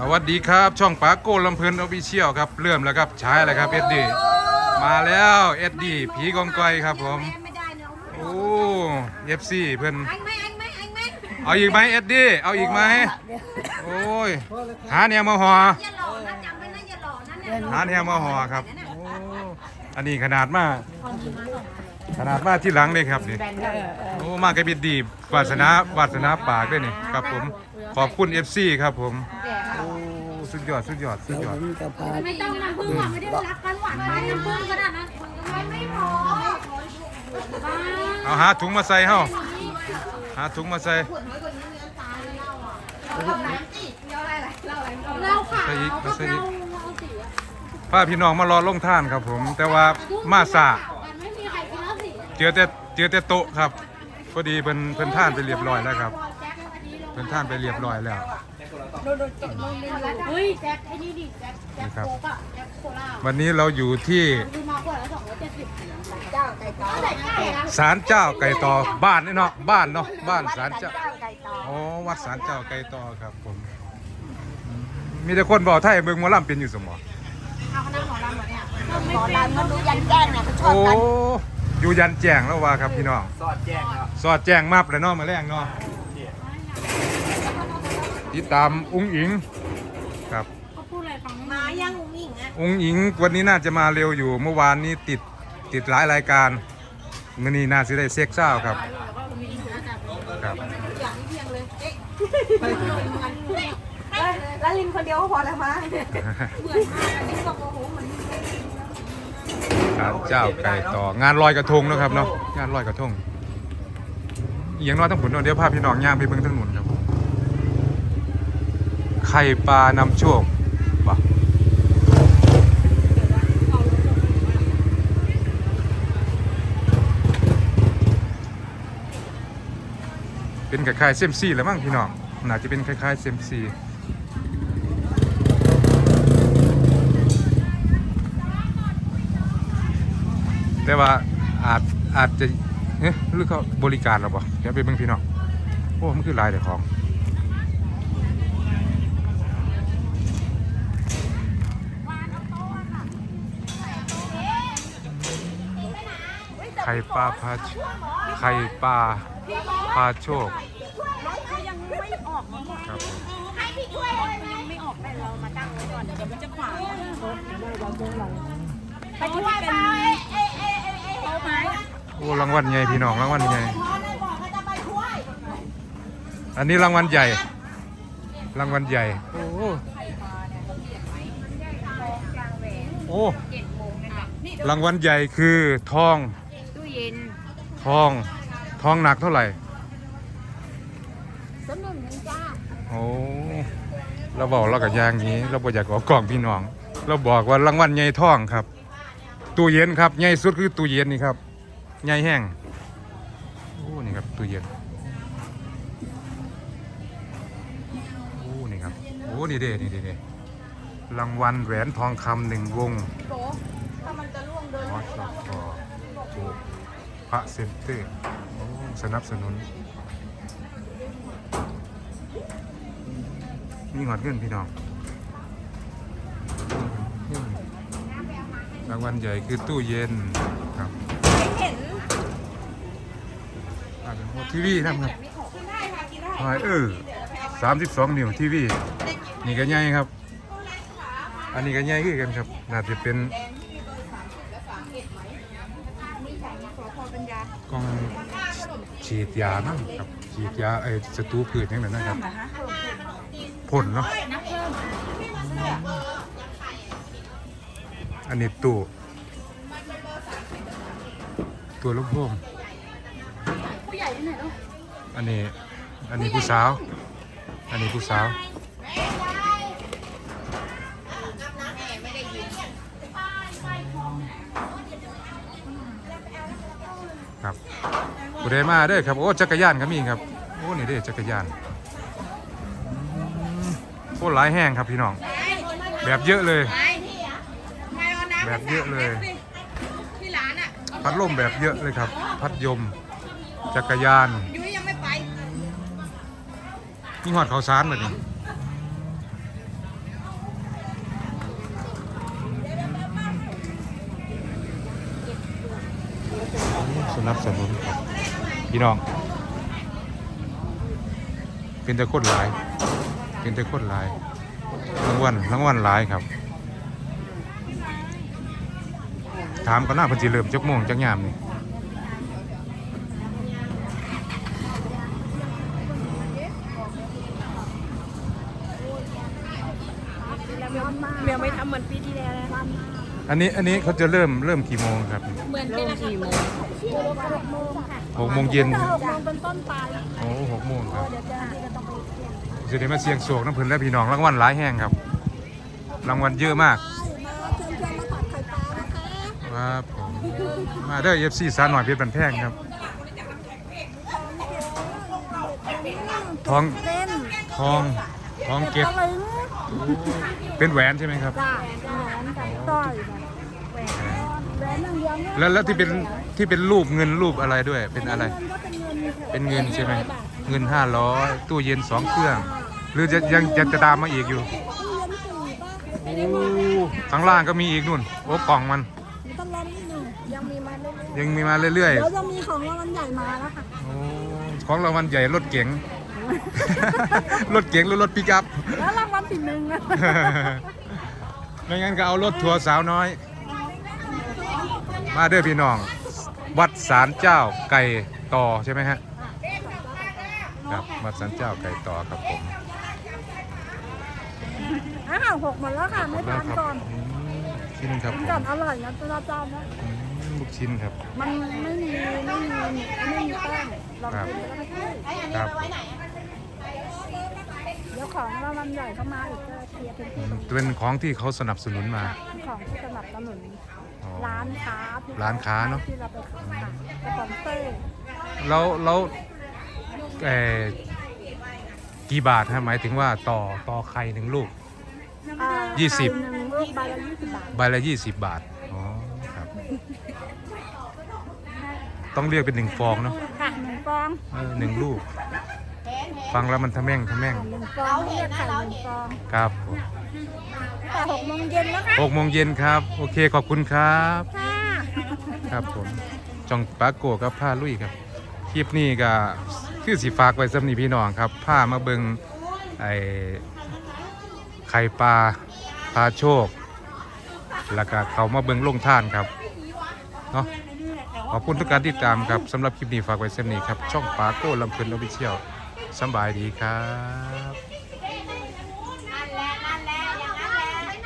สวัสดีครับช่องปาโก้ลำเพลินออฟฟิเชียลครับเริ่มแล้วครับใช้แล้วครับเอ็ดดี้มาแล้วเอ็ดดี้ผีกองกอยครับผมไม่ได้เนาะโอ้เอฟซีเพื่อนอังไหมอังไหมอังไหมเอาอีกไหมเอ็ดดี้เอาอีกไหมโอ้ยหาเนี่ยมาหออย่าหล่อนะจำไว้นะอย่าหล่อนะเนี่ยหาเนี่ยมาหอครับโอ้อันนี้ขนาดมาก ขนาดมากที่หลังเลยครับนี่โอ้มากระบิดดีวาสนาวาสนาปากด้วยนี่ครับผมขอบคุณเอฟซีครับผมโอ้ สุดยอด สุดยอด สุดยอดไม่ต้องน้ำผึ้งอะไม่ได้รักกันหวานไปน้ำผึ้งก็ได้นะมันไม่พอเอาหาถุงมาใส่เฮาหาถุงมาใส่เล่าค่ะใส่อีกเอาใส่อีกเอาสีพาพี่น้องมารอลงท่านครับผม แต่ว่ามาสามันไม่มีใครกินแล้วสีเจอแต่เจอแต่โต๊ะครับ พอดีเพิ่นเพิ่นท่านไปเรียบร้อยแล้วครับเพิ่นท่านไปเรียบร้อยแล้ว เฮ้ยแจ็คไอ้นี่ดิแจ็คแจ็คนะคบโคกอะแจ็คโคลาวันนี้เราอยู่ที่ดูมาขวดละสองร้อยเจ็ดสิบเจ้าไก่ตอศาลเจ้าไก่ตอบ้านนี่เนาะบ้านเนาะบ้านศาลเจ้าไก่ต่ออ๋อวัดศาลเจ้าไก่ตอครับผม มีแต่คนบอกไทยเบิ่งมอลำเป็นอยู่สมอเอาคณะหมอลำเหรอเนี่ยหมอลำก็ดูยันแจ้งเนี่ยเขาชอบกันอยู่ยันแจ้งแล้วว่าครับพี่น้องสอดแจ้งครับสอดแจ้งมับเลยเนาะมาแรงเนาะ ติดตามอุ้งอิงครับเขาพูดอะไรฟังไม่มายังอุ้งอิงอะอุ้งอิงวันนี้น่าจะมาเร็วอยู่เมื่อวานนี้ติดติดหลายรายการมื่อนี้น่าจะได้เซ็กซ์เศร้าครับครับแล้วลินคนเดียวก็พอแล้วมั้งศาลเจ้าไก่ต่องานลอยกระทงเนาะครับเนาะงานลอยกระทงอหย่างน้อยทั้งผลเนาะเดี๋ยวพาพี่น้องย่างไปเบิ่งทั้งหนุนครับ ไข่ปลานำโชคบ่เป็นคล้ายๆเซมซีแหล้วมั้งพี่น้องน่าจะเป็นคล้ายๆเซมซีแต่ว่าอาจอาจจะเอ๊ะหรือเขาบริการเราบ่เดี๋ยวไปเบิ่งพี่น้องโอ้มันคือลายแต่ของ ข่ปลาพาไข่ปลาพาโชคเขายังไม่ออกมาหมดครับผมยังไม่ออกแต่เรามาตั้งไว้ก่อนเดี๋ยวมันจะขวางไปช่วยเปล่าเอ๊ะเอ๊ะเอ๊ะเอ๊ะเอ๊ะเขาไม้โอ้รางวัลใหญ่พี่น้องรางวัลใหญ่อันนี้รางวัลใหญ่ รางวัลใหญ่ โอ้โอ้รางวัลใหญ่คือทอง เย็นทอง ทองหนักเท่าไหร่ต้นหนึ่งนึงจ้าโอ้เราบอกเรากับยางนี้ เราบอกอยากขอกล่องพี่น้อง เราบอกว่ารางวัลใหญ่ทองครับ ตู้เย็นครับใหญ่สุดคือตู้เย็นนี่ครับใหญ่แห้งโอ้นี่ครับตู้เย็นโอ้นี่ครับโอ้นี่เด้นี่เด้นี่รางวัลแหวนทองคำหนึ่งวงโตถ้ามันจะล่วงเดิน วอสกโอ้ พระเซนเตอร์สนับสนุน มีหอดเงินพี่น้องรางวัลใหญ่คือตู้เย็นครับเห็นอาเป็นโอ้ทีวีนะครับหายเออสามสิบสองนิ้วทีวี นี่ก็ใหญ่ครับ อันนี้ก็ใหญ่ขึ้นกันครับ น่าจะเป็น กล้องฉีดยานั่งครับฉีดยาไอ้ศัตรูพืชอย่างนั้นนะครับพ่นเนาะอันนี้ตู้ตัวลูกโป่งผู้ใหญ่ที่ไหนเนาะอันนี้อันนี้ผู้สาว อันนี้ผู้สาว ผู้ใดมาเด้ครับ โอ้จักรยานก็มีครับ โอ้นี่เด้จักรยานโคตรหลายแห้งครับพี่น้อง แบบเยอะเลย แบบเยอะเลย พัดลมแบบเยอะเลยครับ พัดยม จักรยานนี่หอดเขาซานเลยนี่สนับสนุนครับ พี่น้อง เป็นแต่คนหลาย เป็นแต่คนหลายรางวัลรางวัลหลายครับ ถามก็น่าพิ่นสิเริ่มจักโมงจักยามนี่เมียไม่ทำเหมือนปีที่แล้วแล้ว อันนี้อันนี้เขาจะเริ่มเริ่มกี่โมงครับเหมือนเป็นกี่โมงหกโมงเย็นหกโมงเป็นต้นไปโอ้หกโมงครับเดี๋ยวเจ้าหน้าที่ก็ต้องไปเสี่ยงจะได้มาเสียงโศกน้ำเพิ่นและพี่น้องรางวัลหลายแห่งครับ รางวัลเยอะมากมาเชิญชวนมาตัดไข่ปลานะคะครับผมมาเด้อ FC สาวหน่อยเพชรบันแพงครับทองเส้นทองทองเก็บตะลึงเป็นแหวนใช่ไหมครับจ้าแหว นกับสร้อยแหวนแหวนนั่งเดียวเนี่ยแล้วแล้วที่เป็นที่เป็นรูปเงินรูปอะไรด้วย เป็นอะไร เงินก็เป็นเงินค่ะเป็นเงินใช่ไหมเงิน500ตู้เย็นสองเครื่อง หรือจะยังจะจะตามมาอีกอยู่เงินสี่ป่ะข้างล่างก็มีอีกนู่นโอ้กล่องมันมันต้องรอนิดหนึงยังมีมาเรื่อยยังมีมาเรื่อยๆเดี๋ยวจะมีของรางวัลใหญ่มาแล้วค่ะๆโอ้ของรางวัลใหญ่รถเก๋ง รถเก๋งหรือรถปิกอัพ แล้วรางวัลที่หนึ่งนะ ไม่งั้นก็เอารถทัวร์สาวน้อย มาเด้อพี่น้อง วัดศาลเจ้าไก่ต่อใช่ไหมฮะครับวัดศาลเจ้าไก่ต่อครับผมอ้าวหกหมดแล้วค่ะ ไม่ทานครัก่อนอืมชิ้นครับผก่อนมอร่อยนะตัวเจ้านะอืมลูกชิ้นครับ มันไม่มีไม่มีไม่มีแป้งลองครับกินแล้วก็ใช่ครับเดี๋ยวของรางวัลใหญ่เข้ามาอีกก็เคลียร์เป็นอืที่มเป็นของที่เขาสนับสนุนมา ของที่สนับสนุนอ๋อร้านค้าที่ร้านค้าเนอะ ที่เราไปขายสปอนเซอร์แล้วแล้วเอ่อกี่บาทฮะหมายถึงว่าต่อต่อไข่หนึ่งลูก อ่ายี่สิบ ไข่หนึ่งลูกใบละยี่สิบบาทใบละยี่สิบบาทอ๋อครับ ต้องเรียกเป็นหนึ่งฟองเนาะค่ะหนึ่งฟองเออหนึ่งลูก ฟังแล้วมันทะแม่งทะแม่งหนึ่งฟองเรียกไข่หนึ่งฟองครับผมแต่หกโมงเย็นนะคะหกโมงเย็นครับ โอเคขอบคุณครับค่ะครับผมจองปาโกกับผ้าลุยครับคลิปนี้ก็คือสีฝากไว้สำนีพี่น้องครับผ้ามาเบิงไอ้ไข่ปลาปลาโชค แล้วก็เขามาเบิงลงท่านครับเนาะขอบคุณทุกการติดตามครับสำหรับคลิปนี้ฝากไว้สำนีครับ ช่องปาโก้ลำเพลินออฟฟิเชียล สบายดีครับ